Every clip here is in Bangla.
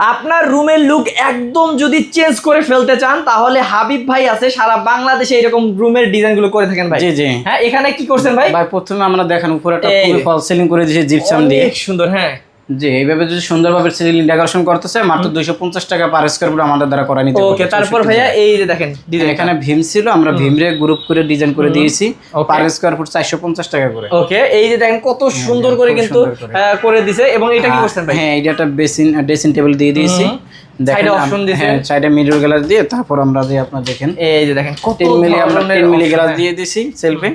আপনার রুমের লুক একদম যদি চেঞ্জ করে ফেলতে চান তাহলে হাবিব ভাই আছে সারা বাংলাদেশে এরকম রুমের ডিজাইনগুলো করে থাকেন ভাই। জি জি। হ্যাঁ এখানে কি করছেন ভাই? ভাই প্রথমে আমরা দেখেন উপরে একটা ফুল ফল সিলিং করে দিয়েছি জিপসাম দিয়ে। সুন্দর হ্যাঁ। জি এইভাবে যদি সুন্দরভাবে সিলিং ডেকোরেশন করতেছে মাত্র দুইশো পঞ্চাশ টাকা পার স্কোয়ার ফুট আমাদের দ্বারা করা নিতে ওকে তারপর ভাইয়া এই যে দেখেন ডিজাইন এখানে ভীম ছিল আমরা ভীমরে গ্রুপ করে ডিজাইন করে দিয়েছি পার স্কোয়ার ফুট চারশো পঞ্চাশ টাকা করে। ওকে এই যে দেখেন কত সুন্দর করে কিন্তু করে। দিছে এবং এটা কি আর- করছেন ভাই? হ্যাঁ এটা একটা বেসিন ড্রেসিং টেবিল দিয়ে দিয়েছি। আম- option দিয়েছে। হ্যাঁ সাইডে মিরর গ্লাস দিয়ে তারপর আমরা যে আপনার দেখেন এই যে দেখেন কত মিলি আমরা ধরনের তিন মিলি গ্লাস হ্যাঁ। দিয়ে দিছি সেলফে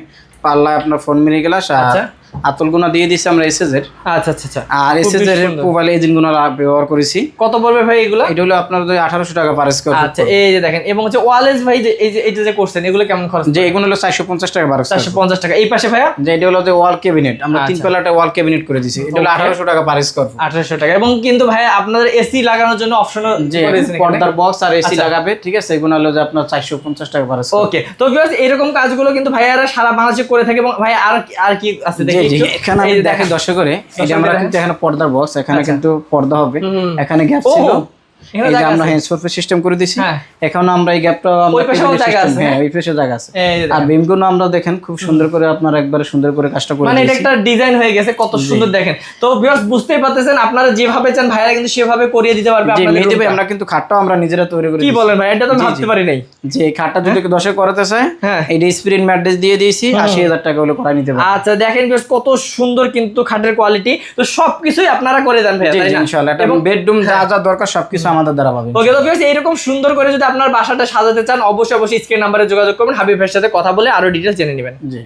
পাল্লা আপনার ফোন মিলি গ্লাস আর আচ্ছা। আতল গুনা দিয়ে দিছি আমরা এসএস আচ্ছা আচ্ছা আচ্ছা। আর এর মোবাইল এজেন্ট ব্যবহার করেছি। কত পড়বে ভাই এগুলো? এটা হলো আপনার আঠারোশো টাকা পার স্কোয়ার আচ্ছা এই যে দেখেন এবং হচ্ছে ওয়ালেস ভাই যে এই যে এটা যে করছেন এগুলো কেমন খরচ যে এগুলো হলো চারশো পঞ্চাশ টাকা পার চারশো পঞ্চাশ টাকা। এই পাশে ভাইয়া? যে এটা হলো যে ওয়াল ক্যাবিনেট আমরা তিন আচ্ছা। ওয়াল ক্যাবিনেট করে দিছি এটা হলো Okay. আঠারোশো টাকা পার স্কোয়ার আঠারোশো টাকা। এবং কিন্তু ভাই আপনাদের এসি লাগানোর জন্য অপশনও যে পর্দার বক্স আর এসি লাগাবে ঠিক আছে? এগুলো হলো যে আপনার চারশো পঞ্চাশ টাকা পার স্কোয়ার ওকে তো ভিউয়ার্স এরকম কাজগুলো কিন্তু ভাইয়ারা সারা বাংলাদেশে করে থাকে এবং ভাই আর আর কি আছে দেখি। এখানে আমি দেখেন দেখেন দর্শক করে এটা আমরা কিন্তু এখানে পর্দার বক্স এখানে আচ্ছা। কিন্তু পর্দা হবে। এখানে গ্যাপ ছিল। এই যে আমরা। হ্যাঁ সোফা সিস্টেম করে দিছি। হ্যাঁ। এখন আমরা এই গ্যাপটা ওই পাশেও জায়গা আছে, হ্যাঁ হ্যাঁ? ওই পাশে জায়গা আছে। আর। বিমগুলো আমরা দেখেন খুব সুন্দর করে আপনার একবারে সুন্দর করে কাজটা করে মানে এটা একটা ডিজাইন হয়ে গেছে কত সুন্দর দেখেন। তো ভিউয়ার্স বুঝতেই পারতেছেন আপনারা যেভাবে চান ভাইয়ারা কিন্তু সেভাবে করিয়ে দিতে পারবে আপনাদের আমরা কিন্তু খাটটাও আমরা নিজেরা তৈরি করে কি বলেন ভাই? এটা তো ভাবতে পারি নাই। যে খাটটা যদি দর্শক করাতে চায় হ্যাঁ। এই স্প্রিন ম্যাট্রেস দিয়ে দিয়েছি আশি হাজার টাকা হলে করা নিতে পারবে। আচ্ছা দেখেন viewers, কত সুন্দর কিন্তু খাটের কোয়ালিটি তো সবকিছুই আপনারা করে দেন তাই ইনশাআল্লাহ। এবং বেডরুম যা যা দরকার সবকিছু আমাদের দ্বারা পাবেন। ওকে তো ফ্রেন্ডস এইরকম সুন্দর করে যদি আপনার বাসাটা সাজাতে চান অবশ্যই অবশ্যই স্ক্রিন নাম্বারে যোগাযোগ করবেন। হাবিবের সাথে কথা বলে আরও ডিটেইলস জেনে নেবেন। জি।